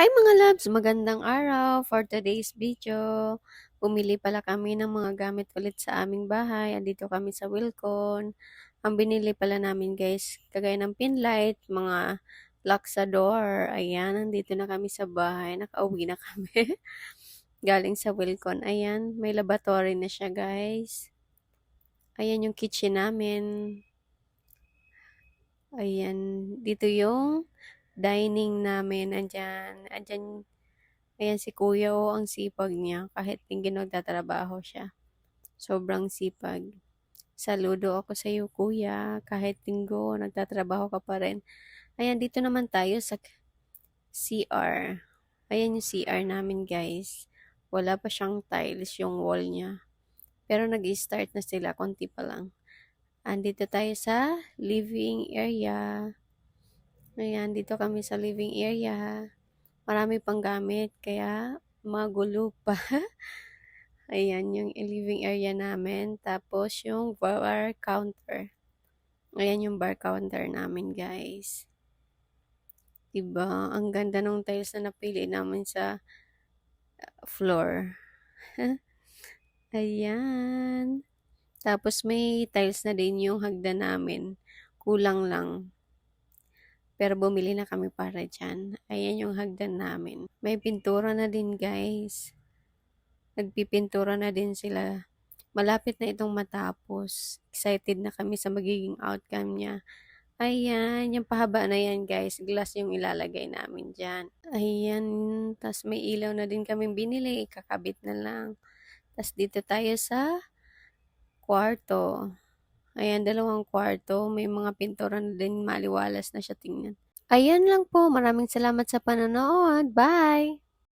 Hi mga loves! Magandang araw for today's video. Bumili pala kami ng mga gamit ulit sa aming bahay. Andito kami sa Wilcon. Ang binili pala namin guys, kagaya ng pin light, mga lock sa door. Ayan, nandito na kami sa bahay. Nakauwi na kami. Galing sa Wilcon. Ayan, may laboratory na siya guys. Ayan yung kitchen namin. Ayan, dito yung dining namin. Andyan, andyan, ayan si kuya o ang sipag niya. Kahit tingin nagtatrabaho siya. Sobrang sipag. Saludo ako sa iyo kuya. Kahit tinggo, nagtatrabaho ka pa rin. Ayan, dito naman tayo sa CR. Ayan yung CR namin guys. Wala pa siyang tiles yung wall niya. Pero nag-start na sila, konti pa lang. Andito tayo sa living area. Ayan, dito kami sa living area. Marami pang gamit, kaya magulo pa. Ayan, yung living area namin. Tapos, yung bar counter. Ayan yung bar counter namin, guys. Diba? Ang ganda ng tiles na napili namin sa uh, floor. Ayan. Tapos may tiles na din yung hagdan namin. Kulang lang. Pero bumili na kami para dyan. Ayan yung hagdan namin. May pintura na din guys. Nagpipintura na din sila. Malapit na itong matapos. Excited na kami sa magiging outcome niya. Ayan, yung pahaba na yan guys. Glass yung ilalagay namin dyan. Ayan, tas may ilaw na din kami binili. Kakabit na lang. Tas dito tayo sa kwarto. Ayan, dalawang kwarto. May mga pintura na din maliwalas na siya tingnan. Ayan lang po. Maraming salamat sa panonood. Bye!